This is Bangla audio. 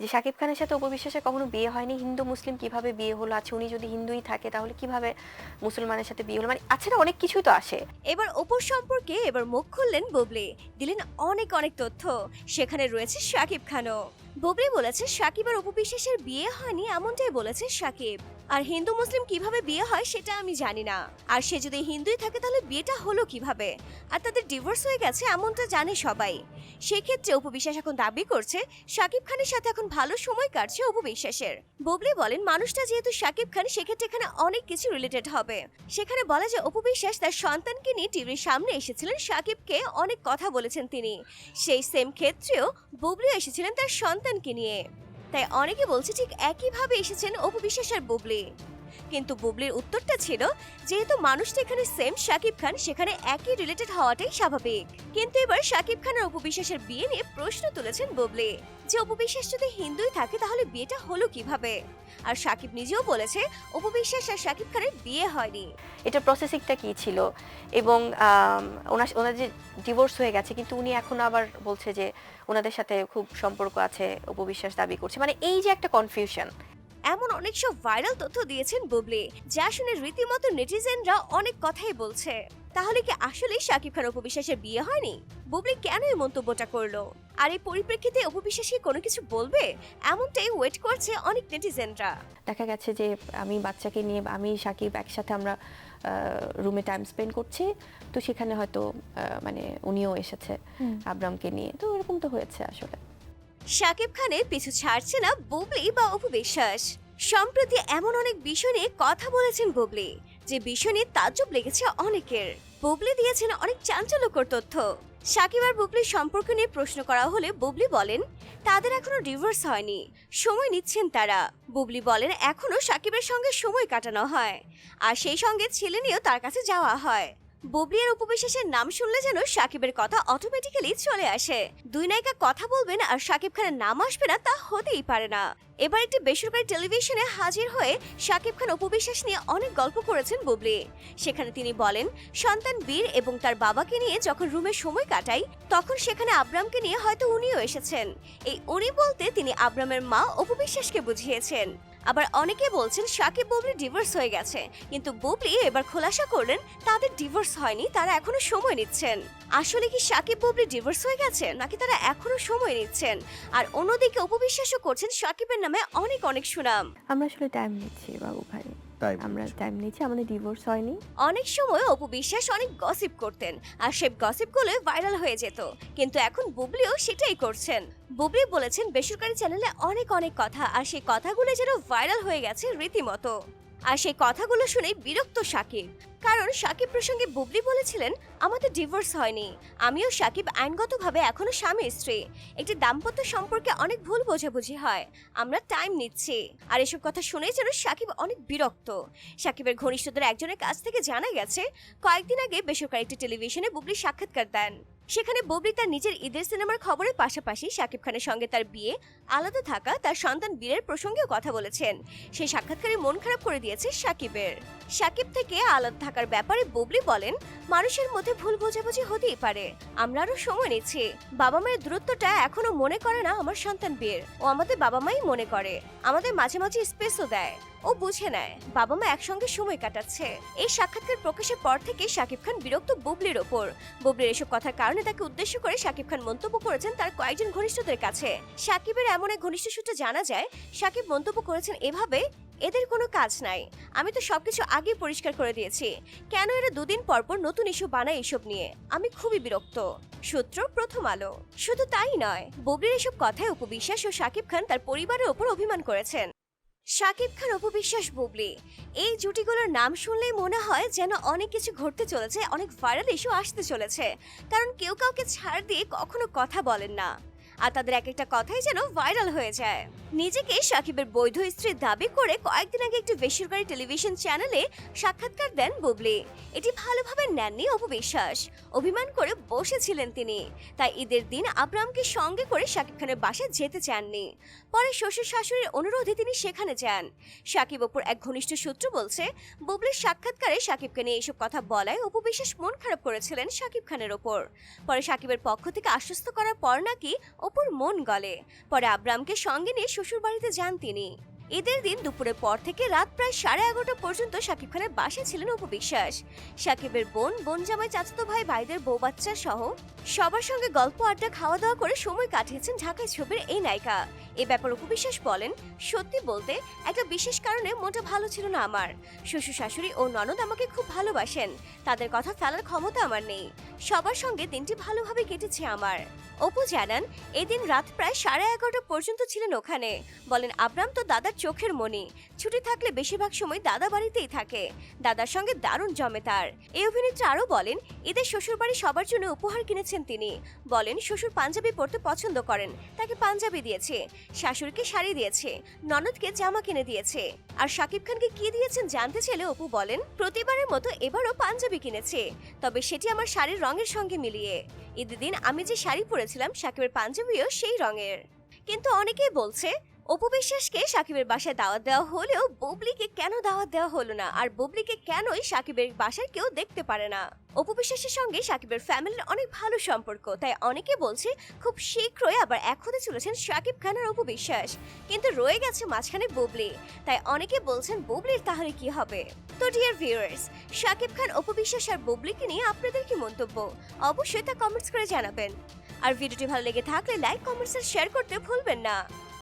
যে শাকিব খানের সাথে উপবিশ্বাসে কখনো বিয়ে হয়নি? হিন্দু, মুসলিম কীভাবে বিয়ে হলো? আছে উনি যদি হিন্দুই থাকে, তাহলে কীভাবে মুসলমানের সাথে বিয়ে হলো? মানে আছে না, অনেক কিছুই তো আসে। এবার অপুর সম্পর্কে এবার মুখ খুললেন বুবলি। দিলেন অনেক অনেক তথ্য। সেখানে রয়েছে শাকিব খানও। বুবলি বলেছে, শাকিব আর অপু বিশ্বাসের বিয়ে হয়নি, এমনটাই বলেছে শাকিব। আর হিন্দু মুসলিম কীভাবে বিয়ে হয় সেটা আমি জানি না। আর সে যদি হিন্দুই থাকে তাহলে বিয়েটা হলো কীভাবে? আর তাদের ডিভোর্স হয়ে গেছে এমনটা জানে সবাই। সেক্ষেত্রে অপু বিশ্বাস এখন দাবি করছে, শাকিব খানের সাথে এখন ভালো সময় কাটছে অপু বিশ্বাসের। বুবলি বলেন, মানুষটা যেহেতু শাকিব খান, সেক্ষেত্রে এখানে অনেক কিছু রিলেটেড হবে। সেখানে বলা যায় অপু বিশ্বাস তার সন্তানকে নিয়ে টিভির সামনে এসেছিলেন, শাকিবকে অনেক কথা বলেছেন তিনি। সেই সেম ক্ষেত্রেও বুবলি এসেছিলেন তার সন্তানকে নিয়ে। তাই অনেকে বলছে ঠিক একইভাবে এসেছেন অপু বিশ্বাস আর বুবলি। কিন্তু বুবলির উত্তরটা ছিল, যেহেতু মানুষটা এখানে সেম শাকিব খান, সেখানে একই রিলেটেড হওয়াটাই স্বাভাবিক। কিন্তু এবার শাকিব খান আর অপু বিয়ে নিয়ে প্রশ্ন তুলেছেন বুবলি, যে অপু বিশ্বাস যদি হিন্দুই থাকে তাহলে বিয়েটা হলো কীভাবে? আর শাকিব নিজেও বলেছে উপবিশ্বাস আর শাকিব খানের বিয়ে হয়নি। এটা প্রসেসিংটা কি ছিল? এবং ওনার যে ডিভোর্স হয়ে গেছে, কিন্তু উনি এখন আবার বলছে যে, ওনাদের সাথে খুব সম্পর্ক আছে উপবিশ্বাস দাবি করছে। মানে এই যে একটা কনফিউশন এমন অনেক সব ভাইরাল তথ্য দিয়েছেন বুবলি যা শুনে রীতিমতো নেটিজেনরা অনেক কথাই বলছে। তাহলে কি আসলে শাকিব খান উপবিশ্বাসের বিয়ে হয়নি? বুবলি কেন এই মন্তব্যটা করল? আর এই পরিপ্রেক্ষিতে উপবিশ্বাস কোনো কিছু বলবে? এমনটাই ওয়েট করছে অনেক নেটিজেনরা। দেখা গেছে যে আমি বাচ্চাকে নিয়ে আমি সাকিব একসাথে আমরা রুমে টাইম স্পেন্ড করছি। তো সেখানে হয়তো আহ, মানে উনিও এসেছে আব্রামকে নিয়ে। তো এরকম তো হয়েছে আসলে। শাকিব খানের পিছু ছাড়ছে না বুবলি বা অপু বিশ্বাস। সম্প্রতি এমন অনেক বিষয় নিয়ে কথা বলেছেন বুবলি, যে বিষয় নিয়ে তাজ্জব লেগেছে অনেকের। বুবলি দিয়েছেন অনেক চাঞ্চল্যকর তথ্য। সাকিব আর বুবলির সম্পর্ক নিয়ে প্রশ্ন করা হলে বুবলি বলেন, তাদের এখনও ডিভোর্স হয়নি, সময় নিচ্ছেন তারা। বুবলি বলেন, এখনও সাকিবের সঙ্গে সময় কাটানো হয়, আর সেই সঙ্গে ছেলে নিয়েও তার কাছে যাওয়া হয়। বুবলি আর উপবিশ্বাসের নাম শুনলে যেন সাকিবের কথা অটোমেটিক্যালি চলে আসে। দুই নায়িকা কথা বলবেন আর সাকিব খানের নাম আসবে না, তা হতেই পারে না। এবার একটি বেসরকারি টেলিভিশনে হাজির হয়ে সাকিব খান উপবিশ্বাস নিয়ে অনেক গল্প করেছেন বুবলি। সেখানে তিনি বলেন, সন্তান বীর এবং তার বাবাকে নিয়ে যখন রুমে সময় কাটাই, তখন সেখানে আব্রামকে নিয়ে হয়তো উনিও এসেছেন। এই উনি বলতে তিনি আব্রামের মা উপবিশ্বাসকে বুঝিয়েছেন। আবার অনেকে বলছেন সাকিব বুবলি ডিভোর্স হয়ে গেছে, কিন্তু বুবলি এবার খোলাসা করলেন, তাদের ডিভোর্স হয়নি, তারা এখনও সময় নিচ্ছেন। আসলে কি সাকিব বুবলি ডিভোর্স হয়ে গেছে, নাকি তারা এখনও সময় নিচ্ছেন? আর অন্যদিকে উপবিশ্বাসও করছেন সাকিবের নামে অনেক অনেক সুনাম। আমরা আসলে টাইম নিচ্ছি বাবু ভাই। তাই আমরা টাইম নিয়েছি আমাদের ডিভোর্স হয়নি। অনেক সময় অপু বিশ্বাস অনেক গসিপ করতেন আর সেই গসিপগুলো ভাইরাল হয়ে যেত। কিন্তু এখন বুবলিও সেটাই করছেন। বুবলি বলেছেন বেসরকারি চ্যানেলে অনেক অনেক কথা আর সেই কথাগুলো যেন ভাইরাল হয়ে গেছে রীতিমতো। আর সেই কথাগুলো শুনে বিরক্ত সাকিব। কারণ সাকিব প্রসঙ্গে বুবলি বলেছিলেন, আমাদের ডিভোর্স হয়নি। আমিও সাকিব আইনগতভাবে এখনও স্বামী, স্ত্রী। একটি দাম্পত্য সম্পর্কে অনেক ভুল বোঝাবুঝি হয়। আমরা টাইম নিচ্ছি। আর এসব কথা শুনে যেন সাকিব অনেক বিরক্ত। সাকিবের ঘনিষ্ঠদের একজনের কাছ থেকে জানা গেছে, কয়েকদিন আগে বেসরকারি একটি টেলিভিশনে বুবলি সাক্ষাৎকার দেন। সেখানে বুবলি তার নিজের ঈদের সিনেমার খবরের পাশাপাশি সাকিব খানের সঙ্গে তার বিয়ে, আলাদা থাকা, তার সন্তান বীরের প্রসঙ্গেও কথা বলেছেন। সেই সাক্ষাৎকারে মন খারাপ করে দিয়েছে সাকিবের সাকিব থেকে আলাদা থাকার ব্যাপারে বুবলি বলেন, মানুষের মধ্যে ভুল বোঝাবুঝি হতেই পারে। আমরা আরও সময় নিচ্ছি। বাবা মায়ের দূরত্বটা এখনও মনে করে না আমার সন্তান বীর। ও আমাদের বাবা মাই মনে করে। আমাদের মাঝে মাঝে স্পেসও দেয়। ও বুঝে নেয়। বাবা মা একসঙ্গে সময় কাটাচ্ছে। এই সাক্ষাৎকার প্রকাশের পর থেকে শাকিব খান বিরক্ত বুবলির ওপর। বুবলির এসব কথার কারণে তাকে উদ্দেশ্য করে শাকিব খান মন্তব্য করেছেন তার কয়েকজন ঘনিষ্ঠদের কাছে। সাকিবের এমন এক ঘনিষ্ঠ সূত্রে জানা যায় সাকিব মন্তব্য করেছেন এভাবে, এদের কোনো কাজ নাই। আমি তো সবকিছু আগেই পরিষ্কার করে দিয়েছি। কেন এরা দুদিন পর পর নতুন ইস্যু বানায় এসব নিয়ে? আমি খুবই বিরক্ত। সূত্র প্রথম আলো। শুধু তাই নয়, বুবলির এসব কথায় উপবিশ্বাস ও শাকিব খান তার পরিবারের ওপর অভিমান করেছেন। শাকিব খান উপবিশ্বাস বুবলি। এই জুটিগুলোর নাম শুনলেই মনে হয় যেন অনেক কিছু ঘটতে চলেছে, অনেক ভাইরাল ইস্যু আসতে চলেছে। কারণ কেউ কাউকে ছাড় দিয়ে কখনো কথা বলেন না। আর তাদের এক একটা কথাই যেন ভাইরাল হয়ে যায়। নিজেকে সাকিবের বৈধ স্ত্রীর দাবি করে কয়েকদিন আগে একটি বেসরকারি টেলিভিশন চ্যানেলে সাক্ষাৎকার দেন বুবলি। এটি ভালোভাবে নেননি অপবিশ্বাস অভিমান করে বসেছিলেন তিনি। তাই ঈদের দিন আব্রামকে সঙ্গে করে শাকিব খানের বাসায় যেতে চাননি। পরে শ্বশুর শাশুড়ির অনুরোধে তিনি সেখানে যান। সাকিব অপুর এক ঘনিষ্ঠ সূত্র বলছে, বুবলির সাক্ষাৎকারে সাকিবকে নিয়ে এসব কথা বলায় অপু বিশেষ মন খারাপ করেছিলেন সাকিব খানের ওপর। পরে সাকিবের পক্ষ থেকে আশ্বস্ত করার পর নাকি অপুর মন গলে। পরে আব্রামকে সঙ্গে নিয়ে শ্বশুর বাড়িতে যান তিনি। ঈদের দিন দুপুরের পর থেকে রাত প্রায় সাড়ে এগারোটা পর্যন্ত শাকিব খানের বাসায় ছিলেন অপু বিশ্বাস। শাকিবের বোন বোন জামাই চাচাতো ভাই, ভাইদের বউ বাচ্চা সহ সবার সঙ্গে গল্প, আড্ডা খাওয়া দাওয়া করে সময় কাটিয়েছেন ঢাকায় ছবির এই নায়িকা। এ ব্যাপার অপু বিশ্বাস বলেন, সত্যি বলতে একটা বিশেষ কারণে মনটা ভালো ছিল না আমার। শ্বশুর শাশুড়ি ও ননদ আমাকে খুব ভালোবাসেন। তাদের কথা ফেলার ক্ষমতা আমার নেই। সবার সঙ্গে দিনটি ভালোভাবে কেটেছে আমার। অপু জানান, এদিন রাত প্রায় সাড়ে এগারোটা পর্যন্ত ছিলেন ওখানে। বলেন, আব্রাম তো দাদার চোখের মনি। ছুটি থাকলে বেশিরভাগ সময় দাদা বাড়িতেই থাকে। দাদার সঙ্গে দারুণ জমে তার। এই অভিনেত্রী আরও বলেন ঈদের শ্বশুরবাড়ি সবার জন্য উপহার কিনেছেন তিনি। বলেন, শ্বশুর পাঞ্জাবি পরতে পছন্দ করেন, তাকে পাঞ্জাবি দিয়েছে। শাশুড়িকে শাড়ি দিয়েছে, ননদকে জামা কিনে দিয়েছে। আর শাকিব খানকে কি দিয়েছেন জানতে চাইলে অপু বলেন, প্রতিবারের মতো এবারও পাঞ্জাবি কিনেছে। তবে সেটি আমার শাড়ির রঙের সঙ্গে মিলিয়ে। ঈদের দিন আমি যে শাড়ি পরেছিলাম সাকিবের পাঞ্জাবিও সেই রঙের। কিন্তু অনেকেই বলছে অপু বিশ্বাসকে সাকিবের বাসায় দাওয়াত দেওয়া হলেও বুবলিকে কেন দাওয়াত দেওয়া হলো না? আর বুবলিকে কেনই সাকিবের বাসার কেউ দেখতে পারে না? অপু বিশ্বাসের সঙ্গে সাকিবের ফ্যামিলির অনেক ভালো সম্পর্ক, তাই অনেকে বলছে খুব শীঘ্রই আবার এক হতে চলেছেন সাকিব খান আর অপু বিশ্বাস। কিন্তু রয়ে গেছে মাঝখানে বুবলি, তাই অনেকে বলছেন বুবলির তাহলে কি হবে? তো ডিয়ার ভিউয়ার্স সাকিব খান, অপু বিশ্বাস আর বুবলিকে নিয়ে আপনাদের কি মন্তব্য? অবশ্যই তা কমেন্টস করে জানাবেন। আর ভিডিওটি ভালো লেগে থাকলে লাইক কমেন্টস আর শেয়ার করতে ভুলবেন না।